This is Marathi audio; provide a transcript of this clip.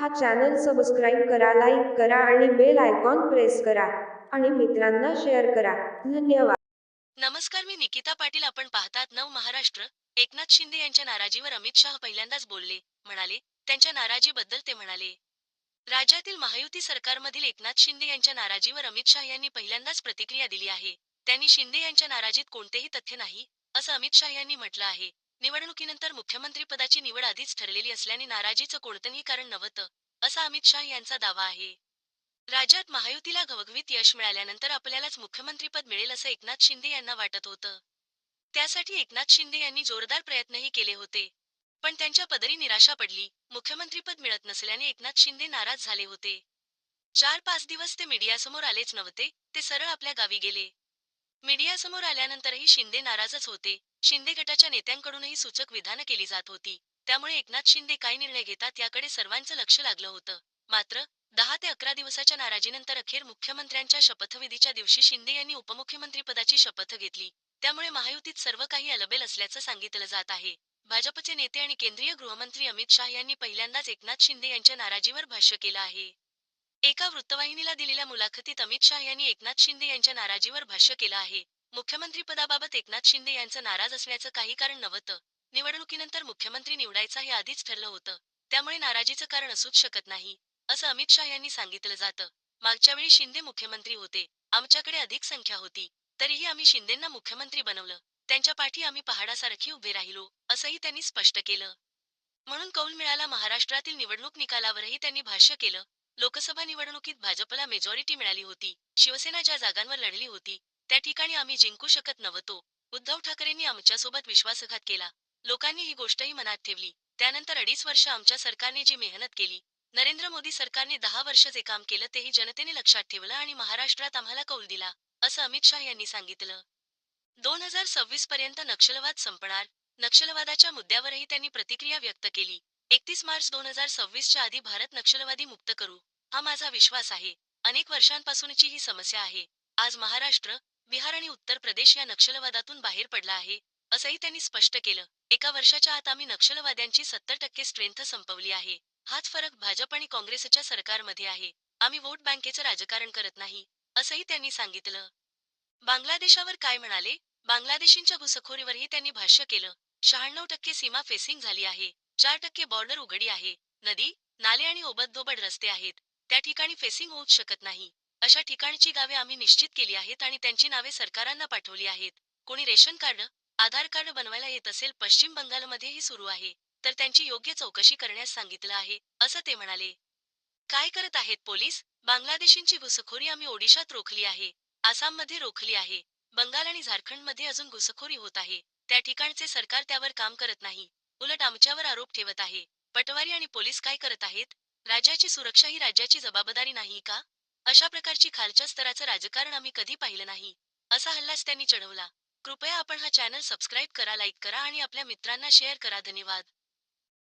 हा चॅनल सबस्क्राईब करा लाईक करा आणि बेल आयकॉन प्रेस करा आणि मित्रांना शेअर करा. धन्यवाद. नमस्कार मी निकिता पाटील. आपण पाहतात नव महाराष्ट्र. एकनाथ शिंदे यांच्या नाराजीवर अमित शाह पहिल्यांदाच बोलले. म्हणाले त्यांच्या नाराजीबद्दल ते म्हणाले. राज्यातील महायुती सरकारमधील एकनाथ शिंदे यांच्या नाराजीवर अमित शाह यांनी पहिल्यांदाच प्रतिक्रिया दिली आहे. त्यांनी शिंदे यांच्या नाराजीत कोणतेही तथ्य नाही असं अमित शाह यांनी म्हटलं आहे. निवडणुकीनंतर मुख्यमंत्रीपदाची निवड आधीच ठरलेली असल्याने नाराजीचं कोणतंही कारण नव्हतं असा अमित शाह यांचा दावा आहे. राज्यात महायुतीला घवघवीत यश मिळाल्यानंतर आपल्यालाच मुख्यमंत्रीपद मिळेल असं एकनाथ शिंदे यांना वाटत होतं. त्यासाठी एकनाथ शिंदे यांनी जोरदार प्रयत्नही केले होते. पण त्यांच्या पदरी निराशा पडली मुख्यमंत्रीपद मिळत नसल्याने एकनाथ शिंदे नाराज झाले होते. चार पाच दिवस ते मीडियासमोर आलेच नव्हते ते सरळ आपल्या गावी गेले. मीडियासमोर आल्यानंतरही शिंदे नाराजच होते. शिंदे गटाच्या नेत्यांकडूनही सूचक विधानं केली जात होती. त्यामुळे एकनाथ शिंदे काय निर्णय घेतात याकडे सर्वांचं लक्ष लागलं होतं. मात्र दहा ते अकरा दिवसाच्या नाराजीनंतर अखेर मुख्यमंत्र्यांच्या शपथविधीच्या दिवशी शिंदे यांनी उपमुख्यमंत्रीपदाची शपथ घेतली. त्यामुळे महायुतीत सर्व काही अलबेल असल्याचं सांगितलं जात आहे. भाजपचे नेते आणि केंद्रीय गृहमंत्री अमित शाह यांनी पहिल्यांदाच एकनाथ शिंदे यांच्या नाराजीवर भाष्य केलं आहे. एका वृत्तवाहिनीला दिलेल्या मुलाखतीत अमित शाह यांनी एकनाथ शिंदे यांच्या नाराजीवर भाष्य केलं आहे. मुख्यमंत्रीपदाबाबत एकनाथ शिंदे यांचं नाराज असण्याचं काही कारण नव्हतं. निवडणुकीनंतर मुख्यमंत्री निवडायचं हे आधीच ठरलं होतं. त्यामुळे नाराजीचं कारण असूच शकत नाही असं अमित शाह यांनी सांगितलं जातं. मागच्या वेळी शिंदे मुख्यमंत्री होते. आमच्याकडे अधिक संख्या होती. तरीही आम्ही शिंदेंना मुख्यमंत्री बनवलं. त्यांच्या पाठी आम्ही पहाडासारखी उभे राहिलो असंही त्यांनी स्पष्ट केलं. म्हणून कौल मिळाला महाराष्ट्रातील निवडणूक निकालावरही त्यांनी भाष्य केलं. लोकसभा निवडणुकीत भाजपला मेजॉरिटी मिळाली होती. शिवसेना ज्या जागांवर लढली होती त्या ठिकाणी आम्ही जिंकू शकत नव्हतो. उद्धव ठाकरेंनी आमच्यासोबत विश्वासघात केला. लोकांनी ही गोष्टही मनात ठेवली. त्यानंतर अडीच वर्ष आमच्या सरकारने जी मेहनत केली नरेंद्र मोदी सरकारने दहा वर्ष जे काम केलं तेही जनतेने लक्षात ठेवलं आणि महाराष्ट्रात आम्हाला कौल दिला असं अमित शाह यांनी सांगितलं. दोन हजार सव्वीस पर्यंत नक्षलवाद संपणार नक्षलवादाच्या मुद्द्यावरही त्यांनी प्रतिक्रिया व्यक्त केली. एकतीस मार्च दोन हजार सव्वीसच्या आधी भारत नक्षलवादी मुक्त करू हा माझा विश्वास आहे. अनेक वर्षांपासूनची ही समस्या आहे. आज महाराष्ट्र बिहार आणि उत्तर प्रदेश या नक्षलवादातून बाहेर पडला आहे असंही त्यांनी स्पष्ट केलं. एका वर्षाच्या आत आम्ही नक्षलवाद्यांची सत्तर टक्के स्ट्रेंथ संपवली आहे. हाच फरक भाजप आणि काँग्रेसच्या सरकारमध्ये आहे. आम्ही वोट बँकेचं राजकारण करत नाही असंही त्यांनी सांगितलं. बांगलादेशावर काय म्हणाले? बांगलादेशींच्या घुसखोरीवरही त्यांनी भाष्य केलं. शहाण्णव टक्के सीमा फेसिंग झाली आहे. चार टक्के बॉर्डर उघडी आहे. नदी नाले आणि ओबदधोबड रस्ते आहेत. त्या ठिकाणी फेसिंग होऊच शकत नाही. अशा ठिकाणची गावे आम्ही निश्चित केली आहेत आणि त्यांची नावे सरकारांना पाठवली आहेत. कोणी रेशन कार्ड आधार कार्ड बनवायला येत असेल पश्चिम बंगालमध्येही सुरू आहे. तर त्यांची योग्य चौकशी करण्यास सांगितलं आहे असं ते म्हणाले. काय करत आहेत पोलीस? बांगलादेशींची घुसखोरी आम्ही ओडिशात रोखली आहे. आसाममध्ये रोखली आहे. बंगाल आणि झारखंडमध्ये अजून घुसखोरी होत आहे. त्या ठिकाणचे सरकार त्यावर काम करत नाही. उलट आमच्यावर आरोप ठेवत आहे. पटवारी आणि पोलीस काय करत आहेत? राज्याची सुरक्षा ही राज्याची जबाबदारी नाही का? अशा प्रकारची खालच्या स्तराचं राजकारण आम्ही कधी पाहिलं नाही. असा हल्लाच त्यांनी चढवला. कृपया आपण हा चॅनल सबस्क्राईब करा लाईक करा आणि आपल्या मित्रांना शेअर करा. धन्यवाद.